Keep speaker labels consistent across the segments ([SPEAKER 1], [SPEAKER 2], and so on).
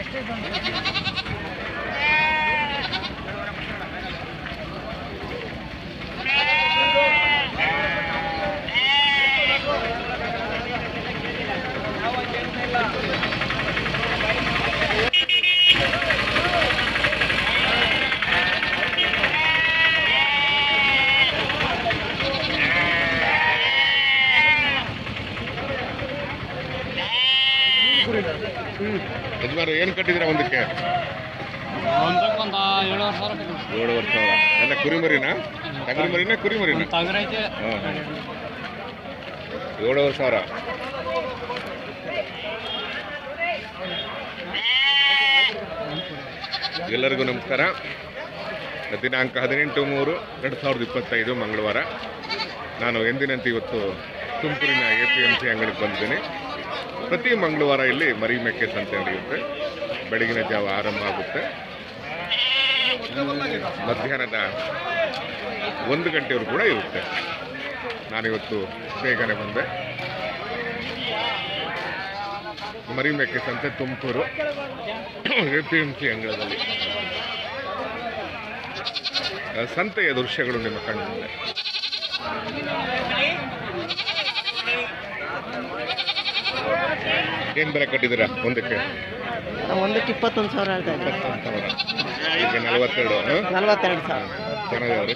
[SPEAKER 1] ಎಷ್ಟೇ ಬಂದ ಯಜಮಾನ ಏನು ಕಟ್ಟಿದ್ದೀರಾ ಒಂದಕ್ಕೆ?
[SPEAKER 2] ಏಳು ಏಳುವರೆ ಸಾವಿರ
[SPEAKER 1] ಎಲ್ಲ ಕುರಿಮರಿನಾ? ತಗರಿ ಮರಿನಾ ಕುರಿಮರಿನಾ? ಹಾಂ ಹಾಂ. ಏಳುವರೆ ಸಾವಿರ. ಎಲ್ಲರಿಗೂ ನಮಸ್ಕಾರ. ದಿನಾಂಕ ಹದಿನೆಂಟು ಮೂರು ಎರಡು ಸಾವಿರದ ಇಪ್ಪತ್ತೈದು ಮಂಗಳವಾರ. ನಾನು ಎಂದಿನಂತೆ ಇವತ್ತು ತುಮಕೂರಿನ ಎ ಪಿ ಎಂ ಸಿ ಅಂಗಡಿಗೆ ಬಂದಿದ್ದೀನಿ. ಪ್ರತಿ ಮಂಗಳವಾರ ಇಲ್ಲಿ ಮರಿ ಮೆಕ್ಕೆ ಸಂತೆ ನಡೆಯುತ್ತೆ. ಬೆಳಗಿನ ಜಾವ ಆರಂಭ ಆಗುತ್ತೆ. ಮಧ್ಯಾಹ್ನದ ಒಂದು ಗಂಟೆವರೆಗೂ ಕೂಡ ಇರುತ್ತೆ. ನಾನಿವತ್ತು ಬೇಗನೆ ಬಂದೆ. ಮರಿ ಮೆಕ್ಕೆ ಸಂತೆ Tumakuru A P M C ಅಂಗಳದಲ್ಲಿ. ಸಂತೆಯ ದೃಶ್ಯಗಳು ನಿಮ್ಮ ಕಣ್ಣು ಏನು ಬೆಲೆ ಕಟ್ಟಿದ್ದೀರಾ ಒಂದಕ್ಕೆ?
[SPEAKER 3] ನಾವು ಒಂದಕ್ಕೆ ಇಪ್ಪತ್ತೊಂದು ಸಾವಿರ ಹೇಳ್ತಾ
[SPEAKER 1] ಸಾವಿರ. ಈಗ ನಲವತ್ತೆರಡು
[SPEAKER 3] ನಲ್ವತ್ತೆರಡು ಸಾವಿರ.
[SPEAKER 1] ಚೆನ್ನಾಗಿದಾವ್ರಿ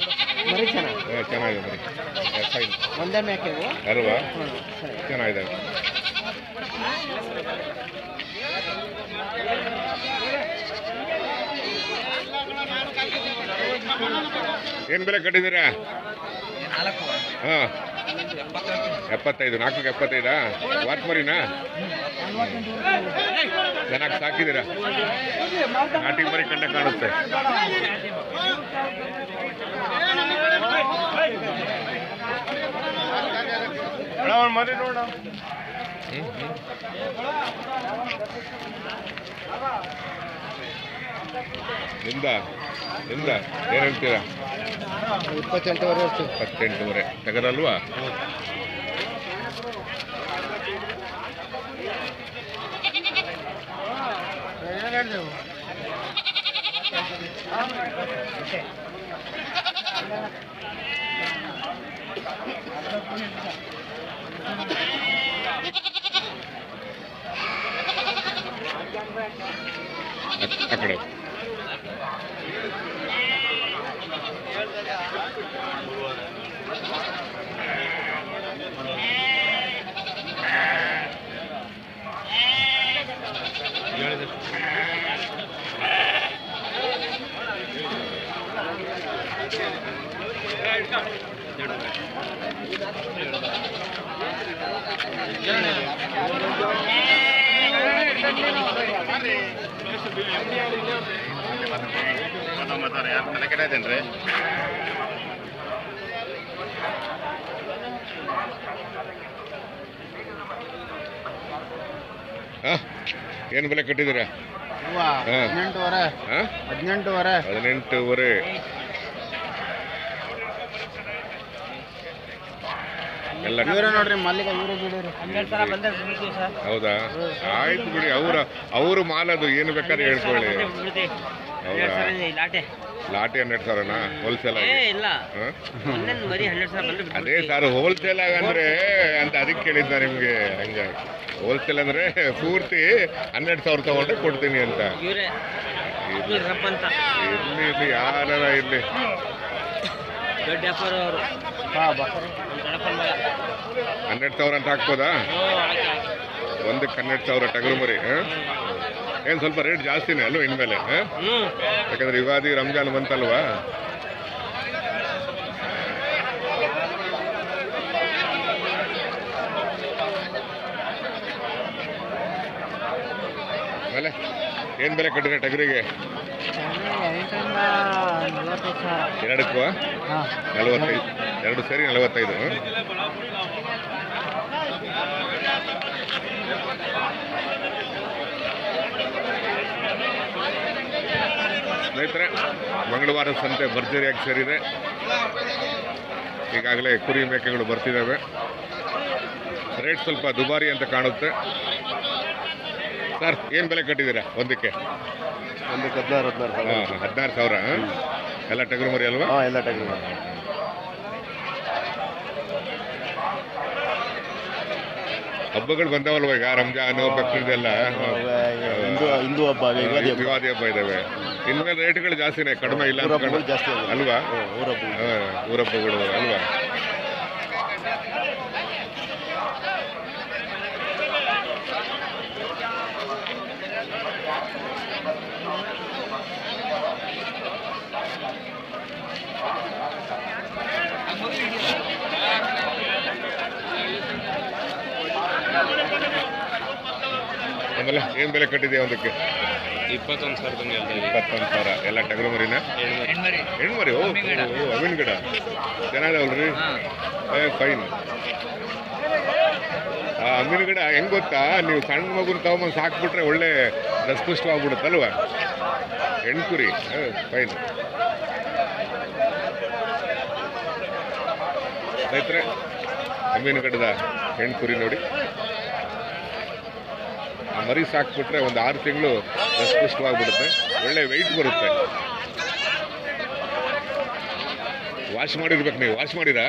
[SPEAKER 3] ಮರಿ ಚೆನ್ನಾಗಿ
[SPEAKER 1] ಚೆನ್ನಾಗಿದೆ ಮರಿ.
[SPEAKER 3] ಒಂದೇ ಮೇಕೆವು
[SPEAKER 1] ಅಲ್ವಾ? ಚೆನ್ನಾಗಿದ್ದಾವೆ ಏನು ಬೆಲೆ ಕಟ್ಟಿದ್ದೀರಾ? ಹಾಂ. ಎಪ್ಪತ್ತೈದು ನಾಲ್ಕು ಎಪ್ಪತ್ತೈದಾ? ವಾಟ್ ಮರಿನಾ ಚೆನ್ನಾಗಿ ಸಾಕಿದ್ದೀರಾ? ನಾಟಿ ಮರಿ ಕಂಡ ಕಾಣುತ್ತೆ. ಹ್ಮ್. ನಿಂದ ನಿಂದ ಏನು ಹೇಳ್ತೀರಾ?
[SPEAKER 3] ಇಪ್ಪತ್ತೆಂಟುವರೆ ವರ್ಷ
[SPEAKER 1] ಇಪ್ಪತ್ತೆಂಟೂವರೆ. ತಗರಲ್ವಾ ಆ- ಆ ಕಡೆ ತಲೆ ಇದೇನ್ರಿ ಏನು ಬೆಲೆ ಕಟ್ಟಿದ್ದೀರಾ?
[SPEAKER 3] ಹದಿನೆಂಟುವರೆ. ಹದಿನೆಂಟುವರೆ.
[SPEAKER 1] ಹದಿನೆಂಟೂವರೆ. ಎಲ್ಲ
[SPEAKER 3] ಇವರೇ ನೋಡ್ರಿ ಮಲ್ಲಿಗೆ ಇವರೇ ಬಿಡಿರಿ.
[SPEAKER 2] ಹನ್ನೆರಡು ಸಾವಿರ ಬಂದ್ರೆ ಸರ್.
[SPEAKER 1] ಹೌದಾ? ಆಯ್ತು ಬಿಡಿ ಅವ್ರ ಅವರು ಮಾಲದು ಏನು ಬೇಕಾದ್ರೆ ಹೇಳ್ಕೊಳ್ಳಿ. ಹೌದಾ?
[SPEAKER 2] ಲಾಟೆ.
[SPEAKER 1] ಲಾಟಿ ಹನ್ನೆರಡು ಸಾವಿರನಾ ಹೋಲ್ಸೇಲ್
[SPEAKER 2] ಏ
[SPEAKER 1] ಆಗಿ
[SPEAKER 2] ಇಲ್ಲ.
[SPEAKER 1] ಹಾಂ?
[SPEAKER 2] ಒಂದೊಂದು ಮರಿ ಹನ್ನೆರಡು ಸಾವಿರ ಬಂದ್ರೆ
[SPEAKER 1] ಅದೇ ಸರ್ ಹೋಲ್ಸೇಲ್ ಆಗಂದ್ರೆ ಅಂದ್ರೆ ಅಂತ ಅದಕ್ಕೆ ಕೇಳಿದ್ದ ನಿಮಗೆ ಹಂಗೆ. ಹೋಲ್ಸೇಲ್ ಅಂದ್ರೆ ಪೂರ್ತಿ ಹನ್ನೆರಡು ಸಾವಿರ ತಗೊಂಡ್ರೆ ಕೊಡ್ತೀನಿ ಅಂತ.
[SPEAKER 2] ಇವರೇ.
[SPEAKER 1] ಇರ್ಲಿ
[SPEAKER 2] ಅಂತ.
[SPEAKER 1] ಇರ್ಲಿ ಇರ್ಲಿ ಯಾರ ಇರ್ಲಿ.
[SPEAKER 2] ದೊಡ್ಡ ವ್ಯಾಪಾರ ಅವರು.
[SPEAKER 1] ಹನ್ನೆರಡು ಸಾವಿರ ಅಂತ ಹಾಕ್ಬೋದಾ. ಒಂದಕ್ಕೆ ಹನ್ನೆರಡು ಸಾವಿರ ಟಗರು ಮರಿ ಏನು ಸ್ವಲ್ಪ ರೇಟ್ ಜಾಸ್ತಿನೇ ಅಲ್ವ ಇನ್ಮೇಲೆ ಯಾಕಂದ್ರೆ ಯುಗಾದಿ ರಂಜಾನ್ ಬಂತಲ್ವಾ? ಆಮೇಲೆ ಏನು ಬೆಲೆ ಕಟ್ಟಿದೆ ಟಗರಿಗೆ? ಎರಡಕ್ಕೂ ನಲವತ್ತೈದು ಎರಡು ಸೇರಿ ನಲವತ್ತೈದು ಸ್ನೇಹಿತರೆ ಮಂಗಳವಾರ ಸಂತೆ ಭರ್ಜರಿಯಾಗಿ ಸೇರಿದೆ. ಈಗಾಗಲೇ ಕುರಿ ಮೇಕೆಗಳು ಬರ್ತಿದ್ದಾವೆ. ರೇಟ್ ಸ್ವಲ್ಪ ದುಬಾರಿ ಅಂತ ಕಾಣುತ್ತೆ. ಸರ್ ಏನು ಬೆಲೆ ಕಟ್ಟಿದ್ದೀರಾ ಒಂದಕ್ಕೆ?
[SPEAKER 3] ಒಂದಕ್ಕೆ ಹದಿನಾರು ಹದಿನಾರು ಸಾವಿರ.
[SPEAKER 1] ಹದಿನಾರು ಸಾವಿರ ಎಲ್ಲ ಟಗರು ಮರಿ ಅಲ್ವಾ?
[SPEAKER 3] ಹಾಂ ಎಲ್ಲ ಮರಿ.
[SPEAKER 1] ಹಬ್ಬಗಳು ಬಂದವಲ್ವಾ ಈಗ ರಂಜಾನ್ ಬಕ್ರೀದ್ ಎಲ್ಲ?
[SPEAKER 3] ಹಿಂದೂ ಹಿಂದೂ ಹಬ್ಬ. ಯುಗಾದಿ ಹಬ್ಬ
[SPEAKER 1] ಇದಾವೆ. ಇನ್ಮೇಲೆ ರೇಟ್ಗಳು ಜಾಸ್ತಿನೇ ಕಡಿಮೆ ಇಲ್ಲ
[SPEAKER 3] ಜಾಸ್ತಿ ಆಗಿದೆ.
[SPEAKER 1] ಅಲ್ವಾ
[SPEAKER 3] ಊರಬ್ಬಗಳು.
[SPEAKER 1] ಹಾ, ಅಲ್ವಾ ಆಮೇಲೆ ಏನ್ ಬೆಲೆ ಕಟ್ಟಿದೆ ಒಂದಕ್ಕೆ
[SPEAKER 2] ಇಪ್ಪತ್ತೊಂದು ಸಾವಿರದ ಹೇಳ್ತಾ ಇದ್ದೀವಿ
[SPEAKER 1] ಇಪ್ಪತ್ತೊಂದು ಸಾವಿರ. ಎಲ್ಲ ಟಗರು ಮರಿನ? ಹೆಣ್ಮರಿ. ಓ ಓ, ಅವಿನ ಗಿಡ ಚೆನ್ನಾಗಲ್ರಿ ಏ ಫೈನ್. ಆ ಅಮ್ಮಿನ ಗಿಡ ಹೆಂಗ್ ಗೊತ್ತಾ? ನೀವು ಸಣ್ಣ ಮಗುನ ತಗೊಂಬಂದು ಸಾಕ್ಬಿಟ್ರೆ ಒಳ್ಳೆ ರಸ್ಪುಷ್ಟವಾಗ್ಬಿಡುತ್ತಲ್ವ? ಹೆಣ್ಕುರಿ. ಫೈನ್. ರೈತರೆ ಅಮ್ಮಿನ ಗಿಡದ ಹೆಣ್ಕುರಿ ನೋಡಿ. ಆ ಮರಿ ಸಾಕ್ಬಿಟ್ರೆ ಒಂದು ಆರು ತಿಂಗಳು ರಸಪುಷ್ಟವಾಗ್ಬಿಡುತ್ತೆ ಒಳ್ಳೆ ವೆಯ್ಟ್ ಬರುತ್ತೆ. ವಾಶ್ ಮಾಡಿರ್ಬೇಕು ನೀವು. ವಾಶ್ ಮಾಡಿರಾ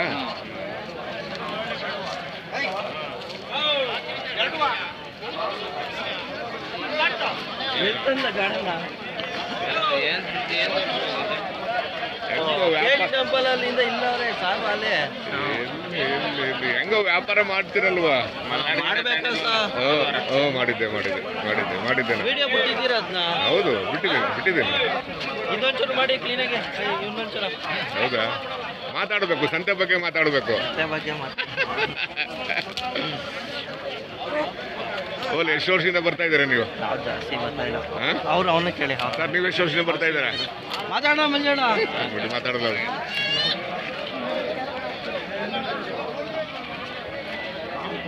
[SPEAKER 1] ಎಕ್ಸಾಂಪಲ್
[SPEAKER 2] ಅಲ್ಲಿಂದ ಇಲ್ಲವ್ರೆ ಸಾಕು ಅಲ್ಲೇ
[SPEAKER 1] ಎಲ್ಲಿ, ಎಲ್ಲಿ? ಹೆಂಗೋ ವ್ಯಾಪಾರ ಮಾಡ್ತಿರಲ್ವಾ? ಓ ಓ ಮಾಡಿದ್ದೆ ಮಾಡಿದ್ದೆ ಮಾಡಿದ್ದೆ ಮಾಡಿದ್ದೇನೆ.
[SPEAKER 2] ವಿಡಿಯೋ ಬಿಟ್ಟಿದ್ದೀರ ಅದನ್ನ?
[SPEAKER 1] ಹೌದು ಬಿಟ್ಟಿದ್ದೀನಿ ಬಿಟ್ಟಿದ್ದೀನಿ.
[SPEAKER 2] ಇದೊಂಚೂರು ಮಾಡಿ ಕ್ಲೀನಾಗಿ ಇನ್ನೊಂಚೂರು
[SPEAKER 1] ಹೌದಾ? ಮಾತಾಡಬೇಕು ಸಂತೆ ಬಗ್ಗೆ ಮಾತಾಡಬೇಕು.
[SPEAKER 2] ಅದೇ ಬಗ್ಗೆ ಮಾತು
[SPEAKER 1] ಓಲ್ ಎಷ್ಟು ವರ್ಷದಿಂದ ಬರ್ತಾ ಇದ್ದೀರಾ ನೀವು?
[SPEAKER 2] ನಾವು ಜಾಸ್ತಿ ಮಾತಾಡಿಲ್ಲ
[SPEAKER 1] ಹಾ?
[SPEAKER 2] ಅವ್ರು ಅವನ್ನ ಕೇಳಿ
[SPEAKER 1] ಸರ್ ನೀವು ಎಷ್ಟು ವರ್ಷದಿಂದ ಬರ್ತಾ ಇದ್ದೀರಾ?
[SPEAKER 2] ಮಾತಾಡೋಣ ಮಂಜಣ್ಣ
[SPEAKER 1] ಬಿಟ್ಟು ಮಾತಾಡೋದು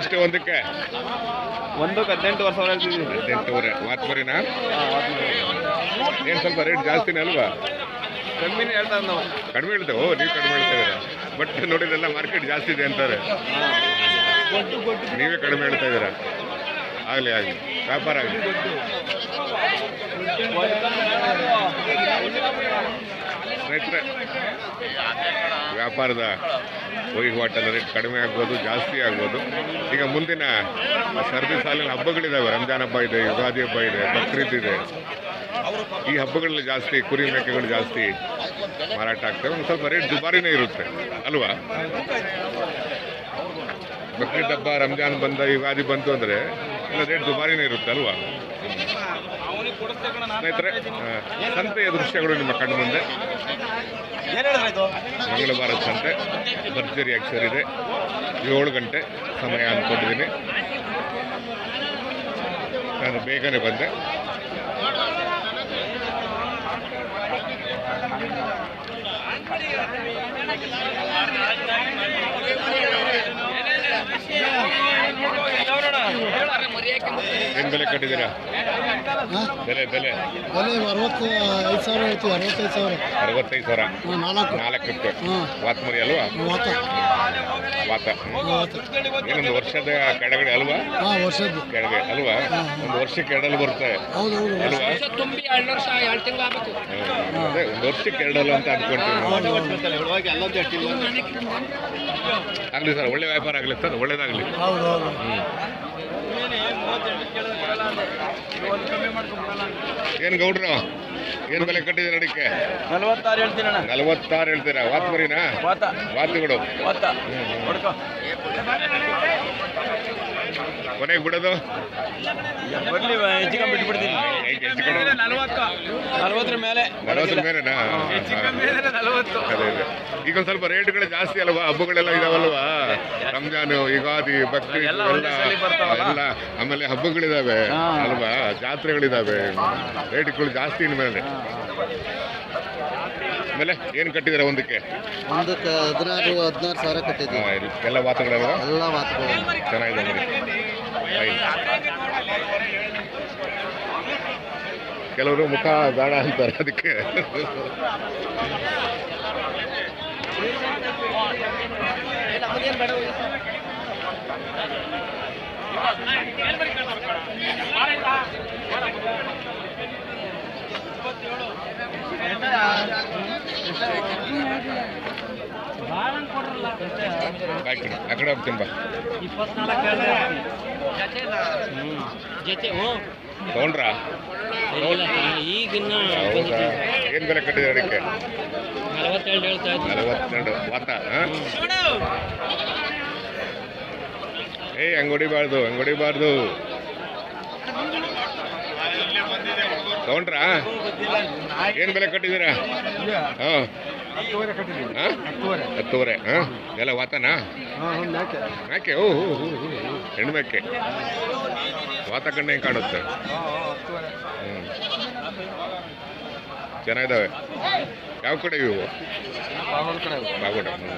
[SPEAKER 1] ಎಷ್ಟು ಒಂದಕ್ಕೆ?
[SPEAKER 3] ಒಂದು ಹದಿನೆಂಟುವರೆ ಸಾವಿರ
[SPEAKER 1] ಹದಿನೆಂಟೂವರೆ ಮಾತ್ಮರಿನಾ ಏನು ಸ್ವಲ್ಪ ರೇಟ್ ಜಾಸ್ತಿನೇ ಅಲ್ವಾ?
[SPEAKER 3] ಕಮ್ಮಿನೇ ಹೇಳ್ತಾರೆ ನಾವು.
[SPEAKER 1] ಕಡಿಮೆ ಹೇಳ್ತೇವೆ ಓ ನೀವು ಕಡಿಮೆ ಹೇಳ್ತಾ ಇದ್ದೀರಾ? ಬಟ್ ನೋಡಿದ್ರೆಲ್ಲ ಮಾರ್ಕೆಟ್ ಜಾಸ್ತಿ ಇದೆ ಅಂತಾರೆ. ನೀವೇ ಕಡಿಮೆ ಹೇಳ್ತಾ ಇದ್ದೀರಾ? ಆಗಲಿ ಆಗಲಿ. ವ್ಯಾಪಾರ ಆಗಲಿ. ಸ್ನೇಹಿತರೆ, ವ್ಯಾಪಾರದ ವಹಿವಾಟಲ್ಲ ರೇಟ್ ಕಡಿಮೆ ಆಗ್ಬೋದು, ಜಾಸ್ತಿ ಆಗ್ಬೋದು. ಈಗ ಮುಂದಿನ ಸರ್ದಿ ಸಾಲಿನ ಹಬ್ಬಗಳಿದ್ದಾವೆ ರಂಜಾನ್ ಹಬ್ಬ ಇದೆ, ಯುಗಾದಿ ಹಬ್ಬ ಇದೆ, ಬಕ್ರೀದ್ ಇದೆ. ಈ ಹಬ್ಬಗಳಲ್ಲಿ ಜಾಸ್ತಿ, ಕುರಿ ಮೇಕೆಗಳು ಜಾಸ್ತಿ ಮಾರಾಟ ಆಗ್ತವೆ. ಒಂದು ಸ್ವಲ್ಪ ರೇಟ್ ದುಬಾರಿನೇ ಇರುತ್ತೆ, ಅಲ್ವಾ? ಬಕ್ರೀದ್ ಹಬ್ಬ, ರಂಜಾನ್ ಬಂದ, ಯುಗಾದಿ ಬಂತು ಅಂದರೆ ಎಲ್ಲ ರೇಟ್ ದುಬಾರಿನೇ ಇರುತ್ತೆ, ಅಲ್ವಾ? ಸ್ನೇಹಿತರೆ ಸಂತೆಯ ದೃಶ್ಯಗಳು ನಿಮ್ಮ ಕಣ್ಣು ಮುಂದೆ. ಮಂಗಳವಾರದ ಸಂತೆ ಭರ್ಜರಿಯಾಗಿ ಸೇರಿದೆ ಏಳು ಗಂಟೆ ಸಮಯ ಅಂದ್ಕೊಂಡಿದ್ದೀನಿ. ನಾನು ಬೇಗನೆ ಬಂದೆ. ಏನು ಬೆಲೆ ಕಟ್ಟಿದ್ದೀರಾ? ಬೆಲೆ ಬೆಲೆ.
[SPEAKER 4] ಬೆಲೆ ಅರವತ್ತು ಐದು ಸಾವಿರ ಹೇಳ್ತೀವಿ ಅರವತ್ತೈದು ಸಾವಿರ.
[SPEAKER 1] ಅರವತ್ತೈದು ಸಾವಿರ.
[SPEAKER 4] ಹ್ಞೂ ನಾಲ್ಕು.
[SPEAKER 1] ನಾಲ್ಕಕ್ಕೆ. ಅಲ್ವಾ?
[SPEAKER 4] ವಾತ
[SPEAKER 1] ವಾತ
[SPEAKER 4] ವಾತ
[SPEAKER 1] ಏನೊಂದು ವರ್ಷದ ಕೆಳಗಡೆ ಅಲ್ವಾ?
[SPEAKER 4] ಹಾಂ ವರ್ಷದ
[SPEAKER 1] ಕೆಳಗೆ ಅಲ್ವಾ? ಒಂದು ಬರುತ್ತೆ. ಅಲ್ವಾ?
[SPEAKER 2] ವರ್ಷ ಎರಡು ತಿಂಗಳು ಆಗಬೇಕು.
[SPEAKER 1] ಹ್ಮ್. ಅದೇ ಒಂದು ವರ್ಷಕ್ಕೆ ಎರಡಲ್ಲ ಅಂತ ಅನ್ಕೊಂತೀವಿ ನಾವು. ಆಗ್ಲಿ ಸರ್ ಒಳ್ಳೆ ವ್ಯಾಪಾರ ಆಗ್ಲಿ ಸರ್ ಒಳ್ಳೇದಾಗ್ಲಿ.
[SPEAKER 4] ಹೌದು
[SPEAKER 1] ಏನ್ ಗೌಡ್ರು? ಏನ್ ಬೆಲೆ ಕಟ್ಟಿದ್ದೀರ ಅಡಿಕೆ?
[SPEAKER 3] ನಲವತ್ತಾರು ಹೇಳ್ತೀನಿ ಅಣ್ಣ
[SPEAKER 1] ನಲವತ್ತಾರು ಹೇಳ್ತೀರಾ? ವಾತ್ಮರಿನಾ
[SPEAKER 3] ವಾತ.
[SPEAKER 1] ವಾತುಗಳು
[SPEAKER 3] ವಾತ.
[SPEAKER 1] ಹ್ಮ್, ಹ್ಮ್.
[SPEAKER 3] ಹೊಡ್ಕೊ.
[SPEAKER 1] ಕೊನೆಗೆ ಬಿಡೋದು?
[SPEAKER 3] ಬರ್ಲಿ ಹೆಚ್ಚಿಗೆ ಬಿಟ್ಬಿಡ್ತೀನಿ? ನಲ್ವತ್ತರ ಮೇಲೆ.
[SPEAKER 1] ನಲವತ್ತರ ಮೇಲೆನಾ? ಅದೇ ಅದೇ. ಈಗ ಒಂದು ಸ್ವಲ್ಪ ರೇಟ್ಗಳು ಜಾಸ್ತಿ ಅಲ್ವಾ? ಹಬ್ಬಗಳೆಲ್ಲ ಇದಾವಲ್ವಾ? ರಂಜಾನು ಯುಗಾದಿ ಬಕ್ರೀದ್
[SPEAKER 3] ಎಲ್ಲ
[SPEAKER 1] ಎಲ್ಲ? ಎಲ್ಲ. ಆಮೇಲೆ ಹಬ್ಬಗಳಿದಾವೆ. ಅಲ್ವಾ? ಜಾತ್ರೆಗಳಿದಾವೆ. ರೇಟ್ಗಳು ಜಾಸ್ತಿ ಇನ್ಮೇಲೆ. ಆಮೇಲೆ ಏನು ಕಟ್ಟಿದಾರೆ ಒಂದಕ್ಕೆ?
[SPEAKER 4] ಒಂದಕ್ಕೆ ಹದಿನಾರು ಹದಿನಾರು ಸಾವಿರ
[SPEAKER 1] ಕಟ್ಟಿದ್ದೀವಿ. ಎಲ್ಲ ವಾತಗಳಲ್ವಾ
[SPEAKER 4] ಎಲ್ಲ ಮಾತುಗಳು
[SPEAKER 1] ಚೆನ್ನಾಗಿದೆ ಕೆಲವರು ಮುಖ ಬೇಡ ಅಂತಾರೆ ಅದಕ್ಕೆ. ಕಡೆ ಆ ಕಡೆ ಹೋಗ್ತೀನಿ ಬಾ ತಗೊಂಡ್ರಾ?
[SPEAKER 2] ಈಗಿನ್ನ
[SPEAKER 1] ಹೌದಾ? ಏನು ಬೆಲೆ ಕಟ್ಟಿದ್ದಾರೆ ಅದಕ್ಕೆ
[SPEAKER 2] ನಲವತ್ತೆರಡು
[SPEAKER 1] ವಾತ ಹಾಂ? ಏಯ್ ಅಂಗಡಿ ಹೊಡಿಬಾರ್ದು ತಗೊಂಡ್ರಾ? ಏನು ಬೆಲೆ ಕಟ್ಟಿದ್ದೀರಾ? ಹಾಂ. ಹಾಂ? ಹತ್ತುವರೆ. ಹಾಂ? ಎಲ್ಲ ವಾತನಾ? ಯಾಕೆ? ಓ ಹೋ ಹೋ ಹೋ ಹೋ. ಹೆಣ್ಣು ಮೇಕೆ ವಾತ ಕಣ್ಣೆ ಹೆಂಗೆ ಕಾಣುತ್ತೆ? ಹ್ಞೂ ಚೆನ್ನಾಗಿದ್ದಾವೆ? ಯಾವ ಕಡೆ ಇವು? ಬಾಗೋಡ ಹ್ಞೂ